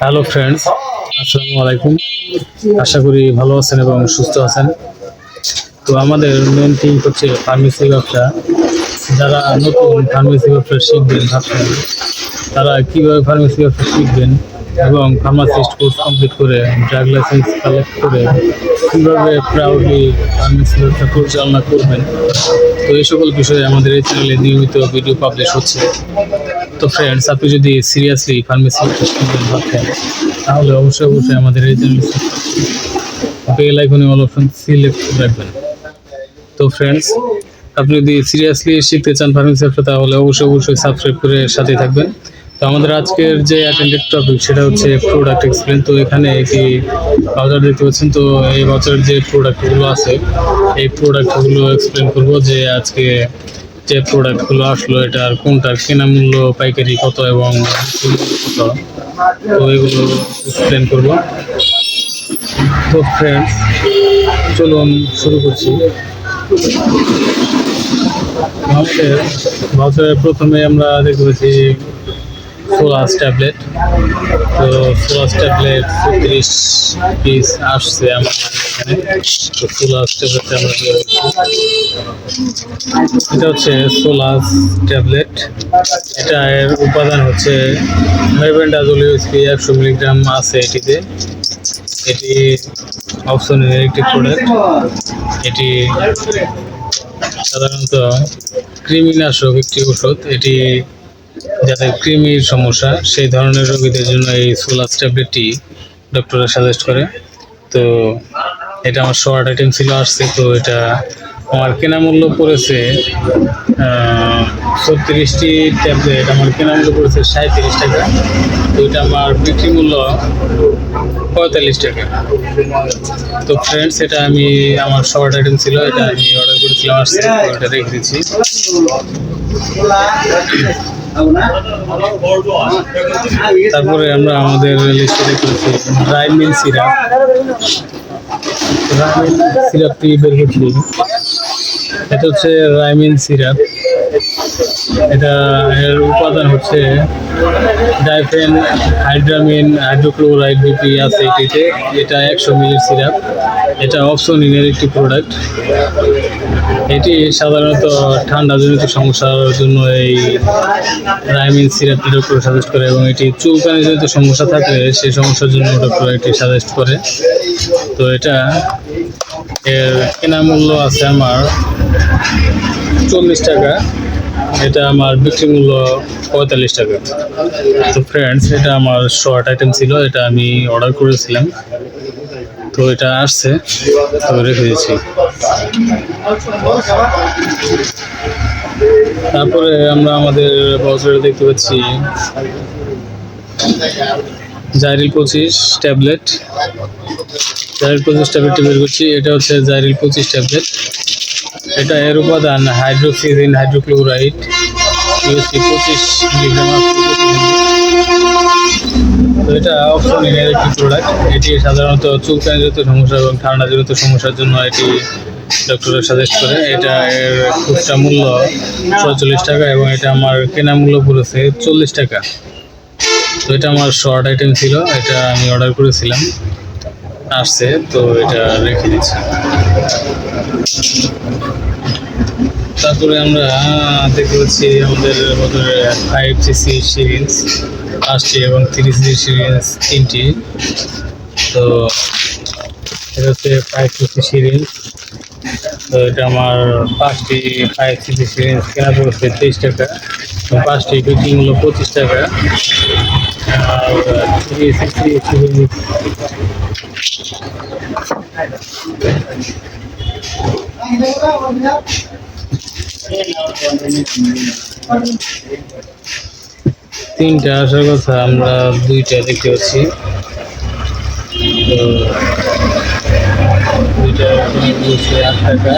Hello friends আসসালামু আলাইকুম। আশা করি ভালো আছেন এবং সুস্থ আছেন। তো আমাদের মেন থিং হচ্ছে ফার্মেসি ব্যবসা। যারা নতুন ফার্মেসি ব্যবসা শিখবেন, ভাবছেন তারা কীভাবে ফার্মেসি ব্যবসা শিখবেন এবং ফার্মাসিস্ট কোর্স কমপ্লিট করে ড্রাগ লাইসেন্স কালেক্ট করে কীভাবে প্রাউডলি ফার্মেসি ব্যবসা পরিচালনা করবেন। তো এই সকল বিষয়ে আমাদের এই চ্যানেলে নিয়মিত ভিডিও পাবলিশ হচ্ছে। তো ফ্রেন্ডস আপনি যদি সিরিয়াসলি ফার্মেসি ভাবছেন তাহলে অবশ্যই অবশ্যই আমাদের এই বেল আইকনে অল অপশন সিলেক্ট রাখবেন। তো ফ্রেন্ডস আপনি যদি সিরিয়াসলি শিখতে চান ফার্মেসি ব্যবসা তাহলে অবশ্যই অবশ্যই সাবস্ক্রাইব করে সাথে থাকবেন। তো আমাদের আজকের যে অ্যাটেন্ডেড টপিক সেটা হচ্ছে প্রোডাক্ট এক্সপ্লেন তো এখানে একটি বাজার দেখতে পাচ্ছেন। তো এই বাজারের যে প্রোডাক্টগুলো আছে, এই প্রোডাক্টগুলো এক্সপ্লেন করব যে আজকে যে প্রোডাক্টগুলো আসলো এটার কোনটার কেনা মূল্য, পাইকারি কত এবং কত তো এগুলো এক্সপ্লেন করব। তো ফ্রেন্ডস চলুন শুরু করছি। আমাদের ভাউচারের প্রথমে আমরা দেখতে পাচ্ছি সোলাস ট্যাবলেট। তো সোলাস ট্যাবলেট ছত্রিশ পিস আসছে আমাদের এখানে। তো সোলাস ট্যাবলেটটা আমরা এটা হচ্ছে সোলাস ট্যাবলেট। এটা এর উপাদান হচ্ছে মেবেন্ডাজোল ইউএসপি একশো মিলিগ্রাম আছে এটিতে। এটি অপশনের একটি প্রোডাক্ট এটি সাধারণত কৃমিনাশক একটি ওষুধ এটি যাদের কৃমির সমস্যা, সেই ধরনের রোগীদের জন্য এই সোলাস ট্যাবলেটটি ডক্টররা সাজেস্ট করে। তো এটা আমার শর্ট আইটেম ছিল, আসছে। তো এটা আমার কেনা মূল্য পড়েছে ছত্রিশটি ট্যাবলেট আমার কেনা মূল্য পড়েছে সাঁত্রিশ টাকা। তো এটা আমার বিক্রি মূল্য পঁয়তাল্লিশ টাকা। তো ফ্রেন্ডস এটা আমি আমার শর্ট আইটেম ছিল, এটা আমি অর্ডার করেছিলাম, আসছে। এটা রেখে দিচ্ছি। তারপরে আমরা আমাদের লিস্টে দেখতে পাচ্ছি রাইমিন সিরাপ রাইমিন সিরাপটি বের করছি। এটা হচ্ছে রাইমিন সিরাপ এটা এর উপাদান হচ্ছে ডাইফেন হাইড্রামিন হাইড্রোক্লোরাইড বিপি আছে এটিতে। এটা একশো মিলির সিরাপ এটা অপশনিনের একটি প্রোডাক্ট এটি সাধারণত ঠান্ডাজনিত সমস্যার জন্য এই রাইমিন সিরাপটি ডক্টর সাজেস্ট করে এবং এটি চুলকানিজনিত সমস্যা থাকলে সেই সমস্যার জন্য ডক্টর এটি সাজেস্ট করে। তো এটা এর কেনা মূল্য আছে আমার চল্লিশ টাকা। এটা আমার বিক্রি মূল্য পঁয়তাল্লিশ টাকা। তো ফ্রেন্ডস এটা আমার শর্ট আইটেম ছিল, এটা আমি অর্ডার করেছিলাম। তো এটা আসছে তো রেখে দিয়েছি তারপরে আমরা আমাদের বছরে দেখতে পাচ্ছি, জাইরিল পঁচিশ ট্যাবলেট। জাইরিল পঁচিশ ট্যাবলেটটি বের করছি, এটা হচ্ছে জাইরিল পঁচিশ ট্যাবলেট। এটা এর উপাদান হাইড্রোক্সিজিন, হাইড্রোক্লোরাইড পঁচিশ মিলিগ্রাম এটা অপশনের একটি প্রোডাক্ট এটি সাধারণত চুলকানিজনিত সমস্যা এবং ঠান্ডাজনিত সমস্যার জন্য এটি ডক্টরের সাজেস্ট করে। এটা এর খুচরা মূল্য ছয়চল্লিশ টাকা এবং এটা আমার কেনা মূল্য পড়েছে চল্লিশ টাকা। তো এটা আমার শর্ট আইটেম ছিল, এটা আমি অর্ডার করেছিলাম। আসছে, তো এটা রেখে দিচ্ছি। তারপরে আমরা দেখতে পাচ্ছি আমাদের ফাইভ সিসি সিরিজ পাঁচটি এবং থ্রি সিসি সিরিজ তিনটি। তো এটা হচ্ছে ফাইভ সিসি সিরিজ তো এটা আমার পাঁচটি ফাইভ সিসি সিরিজ কেনা পড়েছে তেইশ টাকা। এবং পাঁচটি বিক্রি মূল্য পঁচিশ টাকা। আর থ্রি সিক্সটি সিরিজ তিনটা আসার কথা আমরা দুইটা দেখতে পাচ্ছি। দুইটা বলছে আট টাকা,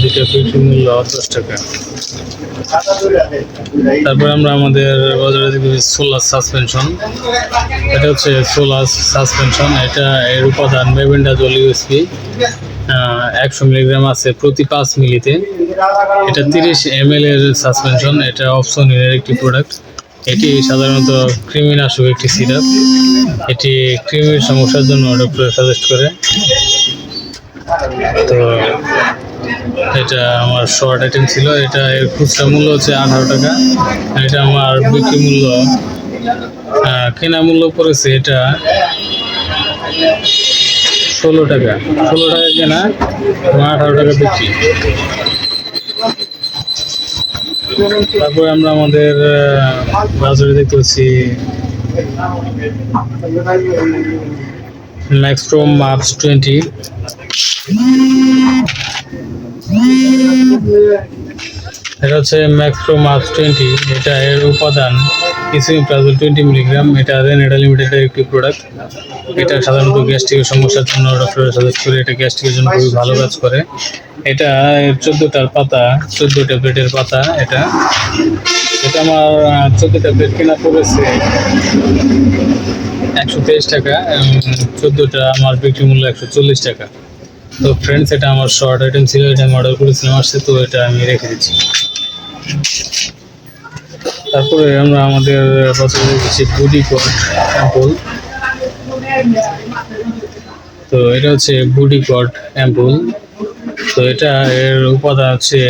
দুইটা বিক্রি মূল্য দশ টাকা। তারপর আমরা আমাদের বাজারে দেখি সোলার সাসপেনশন এটা হচ্ছে সোলার সাসপেনশন এটা এর উপাদান মেবেন্ডাজল ইউএসপি একশো মিলিগ্রাম আছে প্রতি পাঁচ মিলিতে। এটা তিরিশ এম এর সাসপেনশন এটা অপশনের একটি প্রোডাক্ট এটি সাধারণত কৃমিনাশক একটি সিরাপ এটি কৃমির সমস্যার জন্য ডক্টর সাজেস্ট করে। তো এটা আমার শর্ট আইটেম ছিল। এটা এর খুচরা মূল্য হচ্ছে আঠারো টাকা। এটা আমার বিক্রি মূল্য কেনা মূল্য পড়েছে এটা ষোলো টাকা। ষোলো টাকা কেনা এবং আঠারো টাকা বিক্রি। তারপরে আমরা আমাদের বাজারে দেখতে পাচ্ছি ম্যাক্সট্রোম মার্কস টোয়েন্টি এটা হচ্ছে ম্যাক্সট্রো মার্কস টোয়েন্টি এটা এর উপাদান ইসিমিপ্রাজল টোয়েন্টি মিলিগ্রাম এটা রেনেডা লিমিটেডের একটি প্রোডাক্ট এটা সাধারণত গ্যাস্ট্রিকের সমস্যার জন্য ডক্টরের সাজেস্ট করে, এটা গ্যাস্ট্রিকের জন্য খুবই ভালো কাজ করে। এটা চোদ্দোটার পাতা, চোদ্দ ট্যাবলেটের পাতা এটা। এটা আমার চোদ্দ ট্যাবলেট কেনা পড়েছে একশো তেইশ টাকা চোদ্দোটা আমার বিক্রি মূল্য একশো চল্লিশ টাকা। তো ফ্রেন্ডস এটা আমার শর্ট আইটেম ছিল, এটা আমি অর্ডার করেছিলাম আসছে, তো এটা আমি রেখে দিচ্ছি। তারপরে আমরা আমাদের পছন্দ করছি বুডি তো এটা হচ্ছে বুডি কট অ্যাম্পল তো এটা এর উপাদান হচ্ছে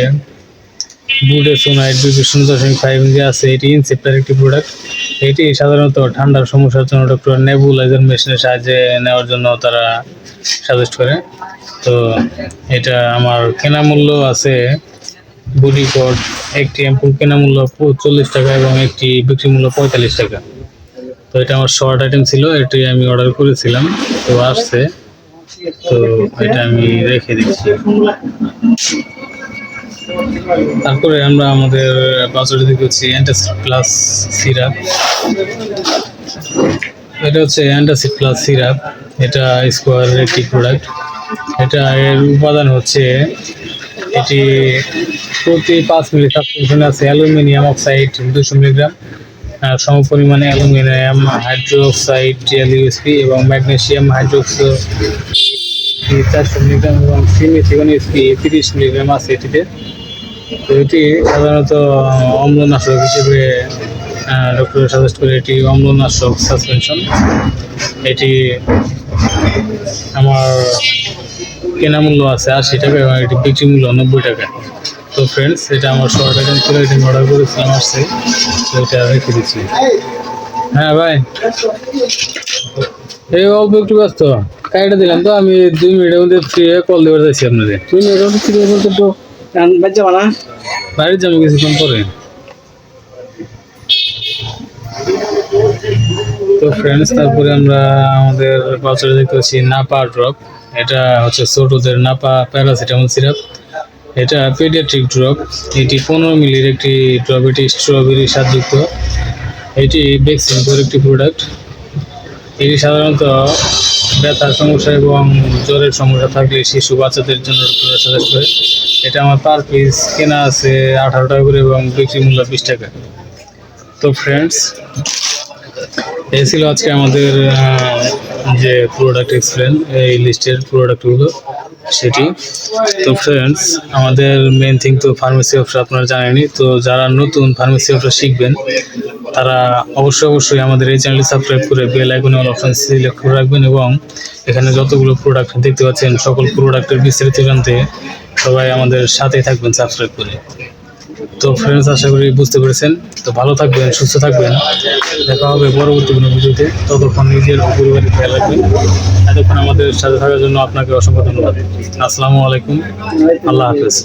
বুডেসোনাইট শূন্য দশমিক ফাইভ যে আছে, এটি ইনসেপ্টার একটি প্রোডাক্ট এটি সাধারণত ঠান্ডার সমস্যার জন্য ডক্টর নেবুলাইজার মেশিনের সাহায্যে নেওয়ার জন্য তারা সাজেস্ট করে। তো এটা আমার কেনা মূল্য আছে বুডি কট একটি অ্যাম্পুল কেনা মূল্য চল্লিশ টাকা এবং একটি বিক্রি মূল্য পঁয়তাল্লিশ টাকা। তো এটা আমার শর্ট আইটেম ছিল, এটি আমি অর্ডার করেছিলাম, তো আসছে। তো এটা আমি রেখে দিচ্ছি। তারপরে আমরা আমাদের বাজারে দেখেছি অ্যান্টাসিড প্লাস সিরাপ এটা হচ্ছে অ্যান্টাসিড প্লাস সিরাপ এটা স্কোয়ারের একটি প্রোডাক্ট এটা এর উপাদান হচ্ছে এটি প্রতি পাঁচ মিলি সাবস্টেনশনে আছে অ্যালুমিনিয়াম অক্সাইড দুশো মিলিগ্রাম সম পরিমাণে অ্যালুমিনিয়াম, হাইড্রোক্সাইড টিএলইউএসপি এবং ম্যাগনেসিয়াম, হাইড্রোক্সো চারশো মিলিগ্রাম এবং তিরিশ মিলিগ্রাম আছে এটিতে। তো এটি সাধারণত অম্লনাশক হিসেবে ডক্টর সাজেস্ট করে এটি অম্লনাশক সাসপেনশন এটি আমার কেনা মূল্য আছে আশি টাকা এবং এটি বিক্রি মূল্য নব্বই টাকা। তো ফ্রেন্ডস এটা আমার শর্ট আইটেম ছিল, এটি অর্ডার করেছিলাম আসছে তো এটা রেখে দিচ্ছি। হ্যাঁ ভাই। এই অল্প একটু ব্যস্ত। কাইটা দিলাম তো আমি দুই মিনিটের মধ্যে ফ্রি হয়ে কল দেওয়ার যাচ্ছি আপনাদের। তুই এরকম কি বলতে তো বাদ যাবা না বাড়ির যাব কিছুক্ষণ পরে। তো ফ্রেন্ডস তারপরে আমরা আমাদের বাজারে দেখতে পাচ্ছি নাপা ড্রপ এটা হচ্ছে ছোটদের নাপা প্যারাসিটামল সিরাপ এটা পেডিয়াট্রিক ড্রপ এটি পনেরো মিলির একটি ড্রপ এটি স্ট্রবেরি স্বাদযুক্ত। এটি বেক্সিমকোর একটি প্রোডাক্ট এটি সাধারণত ব্যথার সমস্যা এবং জ্বরের সমস্যা থাকলে শিশু বাচ্চাদের জন্য সাজেস্ট করে। এটা আমার পার পিস কেনা আছে আঠারো টাকা করে এবং বিক্রি মূল্য বিশ টাকা। তো ফ্রেন্ডস এই ছিল আজকে আমাদের যে প্রোডাক্ট এক্সপ্লেন এই লিস্টের প্রোডাক্টগুলো সেটি। তো ফ্রেন্ডস আমাদের মেন থিং তো ফার্মেসি ব্যবসা আপনারা জানেনই, তো যারা নতুন ফার্মেসি ব্যবসা শিখবেন তারা অবশ্যই অবশ্যই আমাদের এই চ্যানেলটি সাবস্ক্রাইব করে বেল আইকনে অল অপশন সিলেক্ট করে রাখবেন এবং এখানে যতগুলো প্রোডাক্ট দেখতে পাচ্ছেন, সকল প্রোডাক্টের বিস্তারিত জানতে সবাই আমাদের সাথেই থাকবেন সাবস্ক্রাইব করে। তো ফ্রেন্ডস আশা করি বুঝতে পেরেছেন। তো ভালো থাকবেন, সুস্থ থাকবেন। দেখা হবে পরবর্তী কোনো ভিডিওতে। ততক্ষণ নিজের ও পরিবারের খেয়াল রাখবেন। এতক্ষণ আমাদের সাথে থাকার জন্য আপনাকে অসংখ্য ধন্যবাদ। আসসালামু আলাইকুম। আল্লাহ হাফেজ।